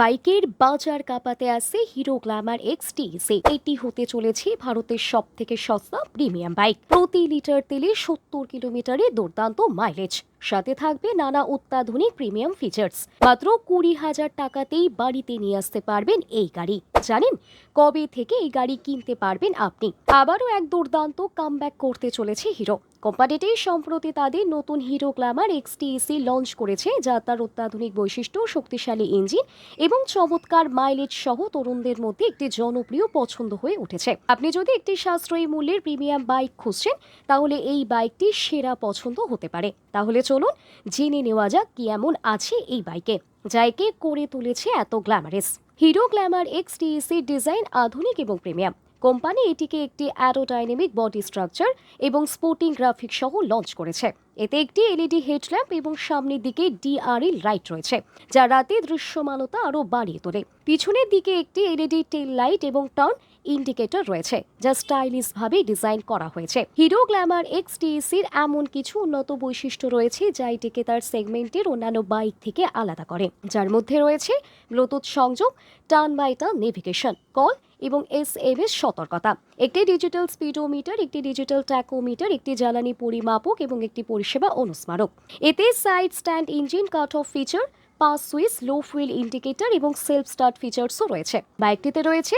বাইকের বাজার কাঁপাতে আসছে হিরো গ্ল্যামার এক্স টিসি এটি হতে চলেছে ভারতের সব থেকে সস্তা প্রিমিয়াম বাইক। প্রতি লিটার তেলে সত্তর কিলোমিটারে দুর্দান্ত মাইলেজ। সাথে থাকবে নানা অত্যাধুনিক প্রিমিয়াম ফিচার্স। মাত্র কুড়ি হাজার টাকাতেই বাড়িতে নিয়ে আসতে পারবেন এই গাড়ি। জানেন, কবে থেকে এই গাড়ি কিনতে পারবেন আপনি? আবারও এক দুর্দান্ত কামব্যাক করতে চলেছে হিরো। কোম্পানিটি সম্প্রতি তাদের নতুন Hero Glamour X TEC launch করেছে, যা তার অত্যাধুনিক বৈশিষ্ট্য, শক্তিশালী ইঞ্জিন এবং চমৎকার মাইলেজ সহ তরুণদের মধ্যে একটি জনপ্রিয় পছন্দ হয়ে উঠেছে। আপনি যদি একটি সাশ্রয়ী মূল্যের প্রিমিয়াম বাইক খুঁজছেন, তাহলে এই বাইকটি সেরা পছন্দ হতে পারে। তাহলে চলুন জেনে নেওয়া যাক কি এমন আছে এই বাইকে যাইকে করে তুলেছে এত গ্ল্যামারেস Hero Glamour X TEC design আধুনিক এবং প্রিমিয়াম কোম্পানি এটিকে একটি অ্যারোডাইনামিক বডি স্ট্রাকচার এবং স্পোর্টিং গ্রাফিক সহ লঞ্চ করেছে। এতে একটি এলইডি হেডল্যাম্প এবং সামনের দিকে ডিআরএল লাইট রয়েছে, যা রাতে দৃশ্যমানতা আরও বাড়িয়ে তোলে। পিছনের দিকে একটি এলইডি টেল লাইট এবং টার্ন ইন্ডিকেটর রয়েছে, যা স্টাইলিশ ভাবে ডিজাইন করা হয়েছে। হিরো গ্ল্যামার এক্স টিএসির এমন কিছু উন্নত বৈশিষ্ট্য রয়েছে, যা এটিকে তার সেগমেন্টের অন্যান্য বাইক থেকে আলাদা করে। যার মধ্যে রয়েছে ব্লুটুথ সংযোগ, turn by turn navigation, call এবং এস এম এস সতর্কতা। একটি ডিজিটাল স্পিডোমিটার, একটি ডিজিটাল ট্যাকোমিটার, একটি জ্বালানি পরিমাপক এবং একটি পরিষেবা অনুস্মারক। এতে side stand engine cut off feature pass switch low fuel indicator এবং সেলফ স্টার্ট ফিচার্সও রয়েছে। বাইকটিতে রয়েছে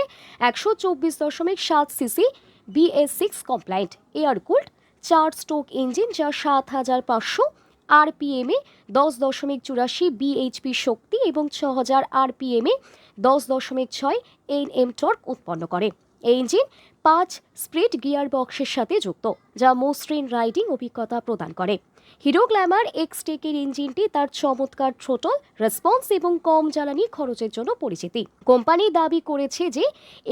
একশো চব্বিশ দশমিক সাত CC BS six compliant air cooled চার স্ট্রোক ইঞ্জিন যা সাত হাজার পাঁচশো আরপিএমে দশ দশমিক চুরাশি বিএইচপি শক্তি এবং ছ হাজার আরপিএমে দশ দশমিক ছয় এন এম টর্ক উৎপন্ন করে। এই ইঞ্জিন পাঁচ স্প্রিড গিয়ার বক্সের সাথে যুক্ত। যা মসৃণ রাইডিং অভিজ্ঞতা প্রদান করে। হিরো গ্ল্যামার এক্স টেকের ইঞ্জিনটি তার চমৎকার ছোটল রেসপন্স এবং কম জ্বালানি খরচের জন্য পরিচিতি। কোম্পানি দাবি করেছে যে,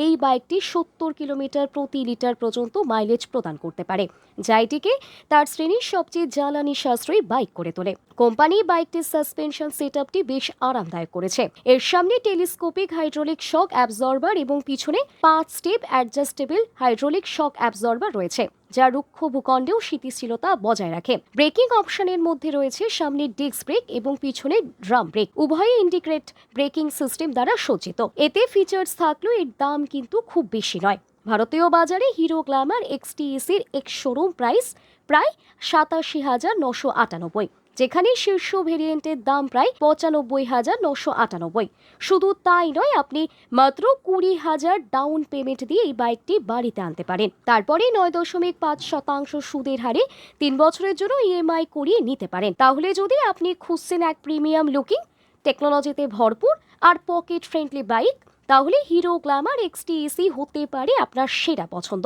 এই বাইকটি সত্তর কিলোমিটার প্রতি লিটার পর্যন্ত মাইলেজ প্রদান করতে পারে, যা এটিকে তার শ্রেণির সবচেয়ে জ্বালানি সাশ্রয়ী বাইক করে তোলে। কোম্পানি বাইকটির সাসপেনশন সেটআপটি বেশ আরামদায়ক করেছে। এর সামনে টেলিস্কোপিক হাইড্রোলিক শক অ্যাবজর্বার এবং পিছনে পাঁচ step adjustable hydraulic shock absorber রয়েছে। যা রুক্ষ ভূখণ্ডেও স্থিতিশীলতা বজায় রাখে। ব্রেকিং অপশনের মধ্যে রয়েছে সামনে ডিস্ক ব্রেক এবং পিছনে ড্রাম ব্রেক উভয়ই ইন্টিগ্রেট ব্রেকিং সিস্টেম দ্বারা সজ্জিত। এতে ফিচার্স থাকলেও এর দাম কিন্তু খুব বেশি নয়। ভারতীয় বাজারে হিরো গ্ল্যামার এক্সটিএসির এক শোরুম প্রাইস প্রায় সাতাশি হাজার নশো আটানব্বই। যেখানে শীর্ষ ভেরিয়েন্টের দাম প্রায় পঁচানব্বই হাজার নশো আটানব্বই। শুধু তাই নয়, আপনি মাত্র কুড়ি হাজার ডাউন পেমেন্ট দিয়ে এই বাইকটি বাড়িতে আনতে পারেন। তারপরে নয় দশমিক পাঁচ শতাংশ সুদের হারে তিন বছরের জন্য ইএমআই করিয়ে নিতে পারেন। তাহলে যদি আপনি খুঁজছেন এক প্রিমিয়াম লুকিং টেকনোলজিতে ভরপুর আর পকেট ফ্রেন্ডলি বাইক তাহলে হিরো গ্ল্যামার এক্সটিএসি হতে পারে আপনার সেরা পছন্দ।